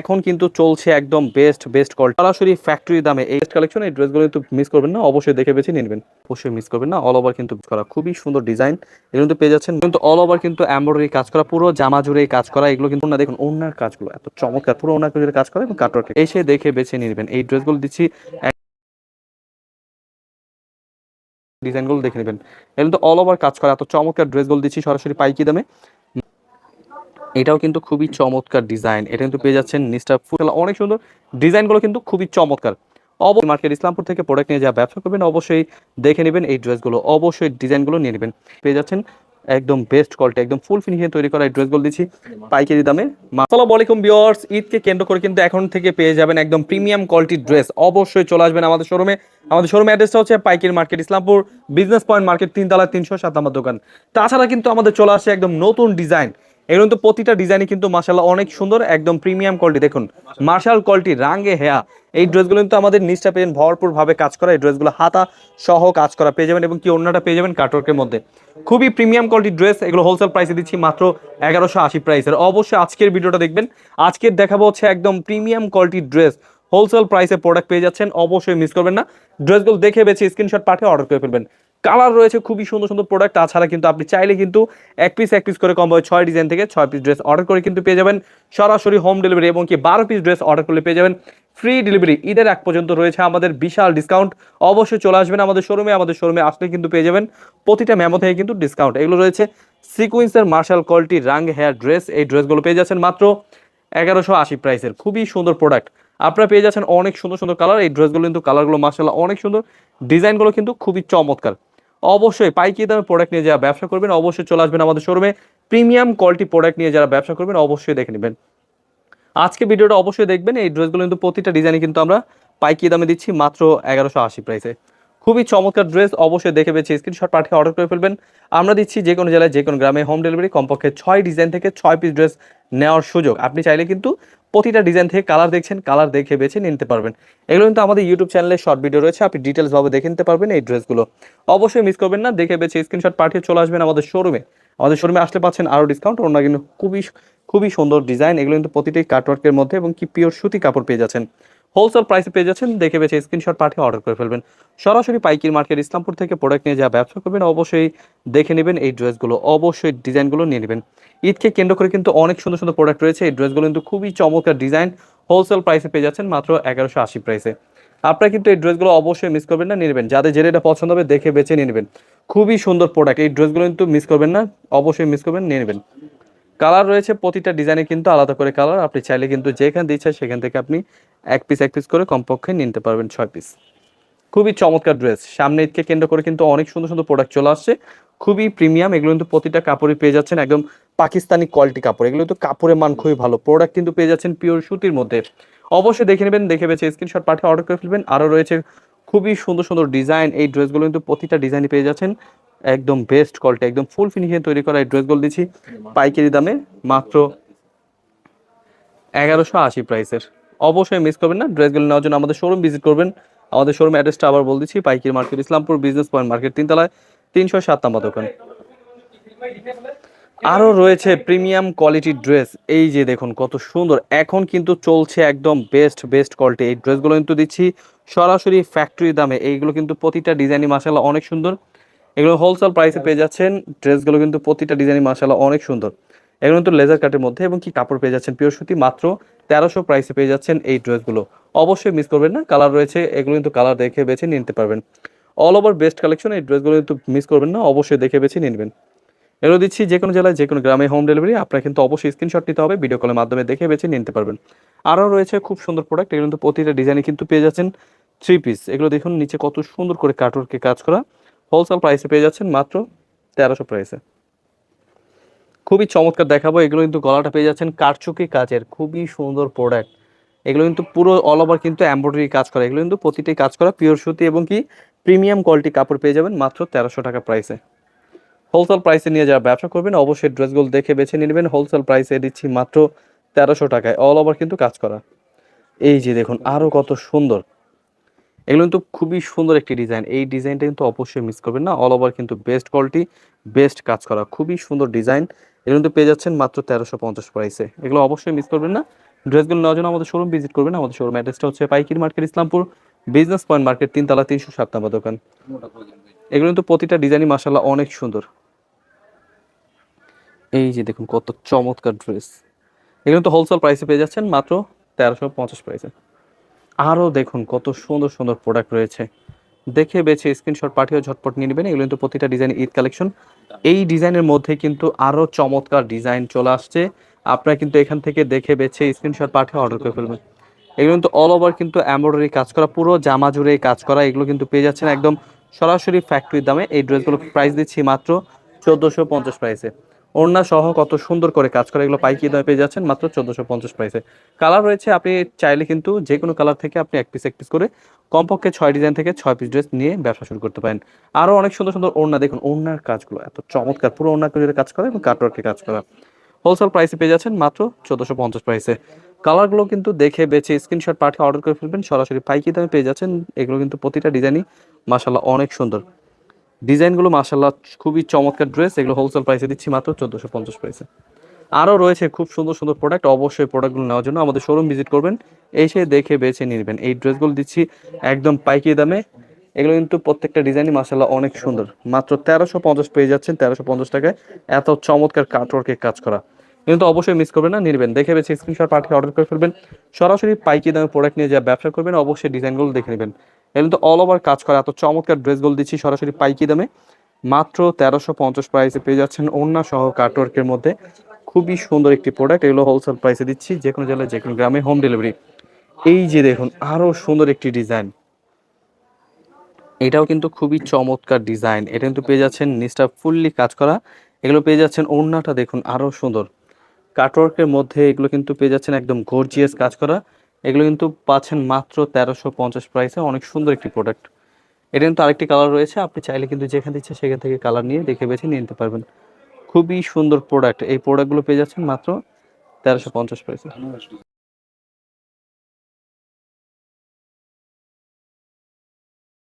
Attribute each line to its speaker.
Speaker 1: এখন কিন্তু চলছে একদম বেস্ট বেস্ট কল সরাসরি ফ্যাক্টরি দামে এই বেস্ট কালেকশন এই ড্রেসগুলো কিন্তু মিস করবেন না, অবশ্যই দেখে বেছে নিনবেন অবশ্যই মিস করবেন না অল ওভার কিন্তু করা। খুবই সুন্দর ডিজাইন এগুলো কিন্তু পেয়ে যাচ্ছেন কিন্তু অল ওভার কিন্তু এমব্রয়ডারি কাজ করা, পুরো জামা জুড়ে কাজ করা, এগুলো কিন্তু না, দেখুন ওনার কাজগুলো এত চমৎকার, পুরো ওনার জুড়ে কাজ করা এবং কাটওয়ার্ক এসে দেখে বেছে নিবেন, এই ড্রেসগুলো দিচ্ছি ডিজাইনগুলো দেখে নেবেন। এগুলো তো অল ওভার কাজ করা, এত চমৎকার ড্রেসগুলো দিচ্ছি সরাসরি পাইকি দামে। এটাও কিন্তু খুবই চমৎকার ডিজাইন এটা কিন্তু পেয়ে যাচ্ছেন নিচটা ফুল অনেক সুন্দর ডিজাইনগুলো কিন্তু খুবই চমৎকার। অবশ্যই মার্কেট ইসলামপুর থেকে প্রোডাক্ট নিয়ে যা ব্যবসা করবেন, অবশ্যই দেখে নেবেন এই ড্রেসগুলো অবশ্যই ডিজাইনগুলো নিয়ে নেবেন। পেয়ে যাচ্ছেন একদম বেস্ট কোয়ালিটি একদম ফুল ফিনিশিং তৈরি করা এই ড্রেসগুলো দিচ্ছি পাইকারি দামে। আসসালামু আলাইকুম ভিউয়ার্স ঈদকে কেন্দ্র করে কিন্তু এখন থেকে পেয়ে যাবেন একদম প্রিমিয়াম কোয়ালিটির ড্রেস অবশ্যই চলে আসবেন আমাদের শোরুমে আমাদের শোরুম অ্যাড্রেসটা হচ্ছে পাইকারি market Islampur business point market তিনতলা, তিনশো, সাত নম্বর দোকান। তাছাড়া কিন্তু আমাদের চলে আসছে একদম নতুন ডিজাইন এগুলো প্রতিটা ডিজাইনই কিন্তু মার্শাল্লাহ অনেক সুন্দর, একদম প্রিমিয়াম কোয়ালিটি দেখুন মার্শাল কোয়ালিটি রাঙ্গে হেয়া। এই ড্রেসগুলো কিন্তু আমাদের নিচটা পেয়ে ভরপুর ভাবে কাজ করা। এই ড্রেসগুলো হাতা সহ কাজ করা পেয়ে যাবেন এবং কি অন্যটা পেয়ে যাবেন কাটওয়ার্কের মধ্যে। খুবই প্রিমিয়াম কোয়ালিটির ড্রেস এগুলো হোলসেল প্রাইসে দিচ্ছি মাত্র এগারোশো আশি প্রাইসের অবশ্যই আজকের ভিডিওটা দেখবেন। আজকের দেখাবো হচ্ছে একদম প্রিমিয়াম কোয়ালিটির ড্রেস হোলসেল প্রাইসে প্রোডাক্ট পেয়ে যাচ্ছেন, অবশ্যই মিস করবেন না। ড্রেসগুলো দেখে বেছে স্ক্রিনশট পাঠিয়ে অর্ডার করে ফেলবেন। কালার রয়েছে, খুবই সুন্দর সুন্দর প্রোডাক্ট তাছাড়া কিন্তু আপনি চাইলে কিন্তু এক পিস এক পিস করে কম হয় ছয় ডিজাইন থেকে ছয় পিস ড্রেস অর্ডার করে কিন্তু পেয়ে যাবেন। সরাসরি হোম ডেলিভারি এবং কি বারো পিস ড্রেস অর্ডার করলে পেয়ে যাবেন। ফ্রি ডেলিভারি ঈদের এক পর্যন্ত রয়েছে আমাদের বিশাল ডিসকাউন্ট অবশ্যই চলে আসবেন আমাদের শোরুমে আমাদের শোরুমে আসলে কিন্তু পেয়ে যাবেন। প্রতিটা মেমো থেকে কিন্তু ডিসকাউন্ট এগুলো রয়েছে সিকুয়েন্সের মার্শাল কোয়ালিটি রাং হেয়ার ড্রেস এই ড্রেসগুলো পেয়ে যাচ্ছেন মাত্র এগারোশো আশি প্রাইসের খুবই সুন্দর প্রোডাক্ট আপনারা পেয়ে যাচ্ছেন অনেক সুন্দর সুন্দর কালার এই ড্রেসগুলো কিন্তু কালারগুলো মার্শাল অনেক সুন্দর। ডিজাইনগুলো কিন্তু খুবই চমৎকার। অবশ্যই পাইকি দামে প্রোডাক্ট নিয়ে যারা ব্যবসা করবেন, অবশ্যই চলে আসবেন আমাদের শোরুমে প্রিমিয়াম কোয়ালিটি প্রোডাক্ট নিয়ে যারা ব্যবসা করবেন, অবশ্যই দেখে নেবেন। আজকে ভিডিওটা অবশ্যই দেখবেন, এই ড্রেসগুলো কিন্তু প্রতিটা ডিজাইনে কিন্তু আমরা পাইকি দামে দিচ্ছি মাত্র এগারোশো আশি প্রাইসে খুবই চমৎকার ড্রেস অবশ্যই দেখে পেয়েছি স্ক্রিনশট পাঠিয়ে অর্ডার করে ফেলবেন। আমরা দিচ্ছি যে কোনো জেলায়, যে কোনো গ্রামে হোম ডেলিভারি কমপক্ষে ছয় ডিজাইন থেকে ছয় পিস ড্রেস নেওয়ার সুযোগ। আপনি চাইলে কিন্তু প্রতিটা ডিজাইন থেকে কালার দেখছেন কালার দেখে বেছে নিতে পারবেন। এগুলো কিন্তু আমাদের ইউটিউব চ্যানেলে শর্ট ভিডিও রয়েছে, আপনি ডিটেলসভাবে দেখে নিতে পারবেন এই ড্রেসগুলো অবশ্যই মিস করবেন না, দেখে বেছে স্ক্রিনশট পাঠিয়ে চলে আসবেন আমাদের শোরুমে আমাদের শোরুমে আসলে পাচ্ছেন আরও ডিসকাউন্ট ওনারা কিন্তু খুবই খুবই সুন্দর ডিজাইন এগুলো কিন্তু প্রতিটাই কাটওয়ার্কের মধ্যে এবং কি পিওর সুতি কাপড় পেয়ে যাচ্ছেন। হোলসেল প্রাইসে পেয়ে যাচ্ছেন, দেখে বেছে স্ক্রিনশট পাঠিয়ে অর্ডার করে ফেলবেন। সরাসরি পাইকির মার্কেট ইসলামপুর থেকে প্রোডাক্ট নিয়ে যা ব্যবসা করবেন, অবশ্যই দেখে নেবেন এই ড্রেসগুলো অবশ্যই ডিজাইনগুলো নিয়ে নেবেন। ঈদকে কেন্দ্র করে কিন্তু অনেক সুন্দর সুন্দর প্রোডাক্ট রয়েছে, এই ড্রেসগুলো কিন্তু খুবই চমৎকার ডিজাইন হোলসেল প্রাইসে পেয়ে যাচ্ছেন মাত্র এগারোশো আশি প্রাইসে আপনারা কিন্তু এই ড্রেসগুলো অবশ্যই মিস করবেন না, নিয়ে নেবেন। যাদের যেটা পছন্দ হবে, দেখে বেছে নিয়ে নেবেন। খুবই সুন্দর প্রোডাক্ট এই ড্রেসগুলো কিন্তু মিস করবেন না, অবশ্যই মিস করবেন, নিয়ে নেবেন। কালার রয়েছে, প্রতিটা ডিজাইনে কিন্তু আলাদা করে কালার আপনি চাইলে কিন্তু যেখান দিয়ে সেখান থেকে আপনি এক পিস এক পিস করে কমপক্ষে নিতে পারবেন ছয় পিস খুবই চমৎকার ড্রেস সামনে ঈদকে কেন্দ্র করে কিন্তু অনেক সুন্দর সুন্দর প্রোডাক্ট চলে আসছে। খুবই প্রিমিয়াম এগুলো কিন্তু প্রতিটা কাপড়ই পেয়ে যাচ্ছেন, একদম পাকিস্তানি কোয়ালিটি কাপড়, এগুলো তো কাপড়ের মান খুবই ভালো প্রোডাক্ট কিন্তু পেয়ে যাচ্ছেন পিওর সুতির মধ্যে। অবশ্যই দেখে নেবেন, দেখে বেছে স্ক্রিনশট পাঠিয়ে অর্ডার করে ফেলবেন। আরও রয়েছে খুবই সুন্দর সুন্দর ডিজাইন এই ড্রেসগুলো কিন্তু প্রতিটা ডিজাইনই পেয়ে যাচ্ছেন। একদম বেস্ট কোয়ালিটি একদম ফুল ফিনিশিং তৈরি করা এই ড্রেসগুলো দিচ্ছি। পাইকারি দামে মাত্র এগারোশো আশি প্রাইসের অবশ্যই মিস করবেন না ড্রেসগুলো নেওয়ার জন্য আমাদের শোরুম ভিজিট করবেন। আমাদের শোরুম অ্যাড্রেসটা আবার বল দিচ্ছি, পাইকারি market Islampur business point market তিনতলায়, তিনশো সাত নাম্বার দোকান। আরও রয়েছে প্রিমিয়াম কোয়ালিটির ড্রেস এই যে দেখুন কত সুন্দর। এখন কিন্তু চলছে একদম বেস্ট বেস্ট কোয়ালিটি এই ড্রেসগুলো কিন্তু দিচ্ছি সরাসরি ফ্যাক্টরি দামে। এইগুলো কিন্তু প্রতিটা ডিজাইনই মাসাল্লাহ অনেক সুন্দর। এগুলো হোলসেল প্রাইসে পেয়ে যাচ্ছেন। ড্রেসগুলো কিন্তু প্রতিটা ডিজাইনই মাসাল্লাহ অনেক সুন্দর। এগুলো কিন্তু লেজার কাটের মধ্যে এবং কি কাপড় পেয়ে যাচ্ছেন পিওর সুতি, মাত্র তেরোশো প্রাইসে পেয়ে যাচ্ছেন এই ড্রেসগুলো অবশ্যই মিস করবেন না কালার রয়েছে, এগুলো কিন্তু কালার দেখে বেছে নিতে পারবেন। অল ওভার বেস্ট কালেকশন এই ড্রেসগুলো কিন্তু মিস করবেন না, অবশ্যই দেখে বেছে নিনবেন এগুলো দিচ্ছি যে কোনো জেলায়, যে কোনো গ্রামে হোম ডেলিভারি আপনার কিন্তু অবশ্যই স্ক্রিনশট নিতে হবে ভিডিও কলের মাধ্যমে দেখে বেছে নিতে পারবেন। আরও রয়েছে খুব সুন্দর প্রোডাক্ট এগুলো কিন্তু প্রতিটা ডিজাইনে কিন্তু পেয়ে যাচ্ছেন থ্রি পিস এগুলো দেখুন, নিচে কত সুন্দর করে কাটওয়ার্কে কাজ করা। হোলসেল প্রাইসে পেয়ে যাচ্ছেন মাত্র তেরোশো প্রাইসে খুবই চমৎকার দেখাবো, এগুলো কিন্তু গলাটা পেয়ে যাচ্ছেন কারচুকি কাজের, খুবই সুন্দর প্রোডাক্ট এগুলো কিন্তু পুরো অল ওভার কিন্তু এমব্রয়ডারি কাজ করা, এগুলো কিন্তু প্রতিটি কাজ করা পিওর সুতি এবং কি প্রিমিয়াম কোয়ালিটি কাপড় পেয়ে যাবেন মাত্র তেরোশো টাকা প্রাইসে হোলসেল প্রাইসে নিয়ে যারা ব্যবসা করবেন, অবশ্যই ড্রেসগুলো দেখে বেছে নেবেন হোলসেল প্রাইসে দিচ্ছি মাত্র তেরোশো টাকায় অল ওভার কিন্তু কাজ করা। এই যে দেখুন আরও কত সুন্দর এগুলো কিন্তু খুবই সুন্দর একটি ডিজাইন। এই ডিজাইনটা কিন্তু অবশ্যই মিস করবেন না। অল ওভার কিন্তু বেস্ট কোয়ালিটি বেস্ট কাজ করা। খুবই সুন্দর ডিজাইন। এগুলো কিন্তু পেয়ে যাচ্ছেন মাত্র তেরোশো পঞ্চাশ প্রাইসে এগুলো অবশ্যই মিস করবেন না। ড্রেসগুলো নেওয়ার জন্য আমাদের শোরুম ভিজিট করবেন। আমাদের শোরুম অ্যাড্রেসটা হচ্ছে পাইকির market, Islampur business point market তিনতলা তিনশো সাত নাম্বার দোকান। এগুলো কিন্তু প্রতিটা ডিজাইনই মাসাল্লাহ অনেক সুন্দর। এই যে দেখুন কত চমৎকার ড্রেস এগুলো তো হোলসেল প্রাইসে পেয়ে যাচ্ছেন মাত্র তেরোশো পঞ্চাশ প্রাইসে আরও দেখুন কত সুন্দর সুন্দর প্রোডাক্ট রয়েছে। দেখে বেছে স্ক্রিনশট পাঠিয়ে ঝটপট নিয়ে নেবেন। এগুলো কিন্তু প্রতিটা ডিজাইন ঈদ কালেকশন এই ডিজাইনের মধ্যে কিন্তু আরও চমৎকার ডিজাইন চলে আসছে। আপনারা কিন্তু এখান থেকে দেখে বেছে স্ক্রিনশট পাঠিয়ে অর্ডার করে ফেলবেন। এগুলো কিন্তু অল ওভার কিন্তু এমব্রয়ডারি কাজ করা, পুরো জামা জুড়ে কাজ করা। এগুলো কিন্তু পেয়ে যাচ্ছেন একদম সরাসরি ফ্যাক্টরির দামে। এই ড্রেসগুলো প্রাইস দিচ্ছি মাত্র চোদ্দোশো পঞ্চাশ প্রাইসে ওড়না সহ কত সুন্দর করে কাজ করা এগুলো পাইকি দামে পেয়ে যাচ্ছেন মাত্র চোদ্দোশো পঞ্চাশ প্রাইসে কালার রয়েছে, আপনি চাইলে কিন্তু যে কোনো কালার থেকে আপনি এক পিস এক পিস করে কমপক্ষে ছয় ডিজাইন থেকে ছয় পিস ড্রেস নিয়ে ব্যবসা শুরু করতে পারেন। আরও অনেক সুন্দর সুন্দর ওড়না, দেখুন ওড়নার কাজগুলো এত চমৎকার, পুরো ওড়না করে কাজ করা এবং কাটওয়ার্কে কাজ করা। হোলসেল প্রাইসে পেয়ে যাচ্ছেন মাত্র চোদ্দোশো পঞ্চাশ প্রাইসে কালারগুলো কিন্তু দেখে বেছে স্ক্রিনশট পাঠিয়ে অর্ডার করে ফেলবেন। সরাসরি পাইকি দামে পেয়ে যাচ্ছেন। এগুলো কিন্তু প্রতিটা ডিজাইনই মাসাল্লাহ অনেক সুন্দর। ডিজাইনগুলো মাসাল্লাহ খুবই চমৎকার ড্রেস, এগুলো হোলসেল প্রাইসে দিচ্ছি মাত্র চোদ্দোশো পঞ্চাশ প্রাইসে আরও রয়েছে খুব সুন্দর সুন্দর প্রোডাক্ট অবশ্যই প্রোডাক্টগুলো নেওয়ার জন্য আমাদের শোরুম ভিজিট করবেন, এসে দেখে বেছে নেবেন। এই ড্রেসগুলো দিচ্ছি একদম পাইকি দামে, এগুলো কিন্তু প্রত্যেকটা ডিজাইনই মাসাল্লাহ অনেক সুন্দর। মাত্র তেরোশো পঞ্চাশ পেয়ে যাচ্ছেন তেরোশো পঞ্চাশ টাকায়, এত চমৎকার কাটওয়ার্কে কাজ করা। কিন্তু অবশ্যই মিস করবেন না নিবেন দেখে বেছে স্ক্রিনশট পাঠিয়ে অর্ডার করে ফেলবেন। সরাসরি পাইকি দামে প্রোডাক্ট নিয়ে যা ব্যবসা করবেন, অবশ্যই ডিজাইনগুলো দেখে নেবেন। এগুলো তো অল ওভার কাজ করা, এত চমৎকার ড্রেসগুলো দিচ্ছি সরাসরি পাইকি দামে মাত্র তেরোশো পঞ্চাশ প্রাইসে পেয়ে যাচ্ছেন ওড়না সহ কাটওয়ার্কের মধ্যে। খুবই সুন্দর একটি প্রোডাক্ট এগুলো হোলসেল প্রাইসে দিচ্ছি, যে কোনো জেলায়, যে কোনো গ্রামে হোম ডেলিভারি এই যে দেখুন আরও সুন্দর একটি ডিজাইন এটাও কিন্তু খুবই চমৎকার ডিজাইন এটা কিন্তু পেয়ে যাচ্ছেন নিচটা ফুললি কাজ করা। এগুলো পেয়ে যাচ্ছেন ওড়নাটা দেখুন আরও সুন্দর। কাটওয়ার্কের মধ্যে এগুলো কিন্তু পেয়ে যাচ্ছেন একদম গর্জিয়াস কাজ করা। এগুলো কিন্তু পাচ্ছেন মাত্র তেরোশো পঞ্চাশ প্রাইসে অনেক সুন্দর একটি প্রোডাক্ট এটা কিন্তু আরেকটি কালার রয়েছে। আপনি চাইলে কিন্তু যেখানে ইচ্ছে সেখান থেকে কালার নিয়ে দেখে বেছে নিয়ে নিতে পারবেন। খুবই সুন্দর প্রোডাক্ট এই প্রোডাক্টগুলো পেয়ে যাচ্ছেন মাত্র তেরোশো পঞ্চাশ প্রাইসে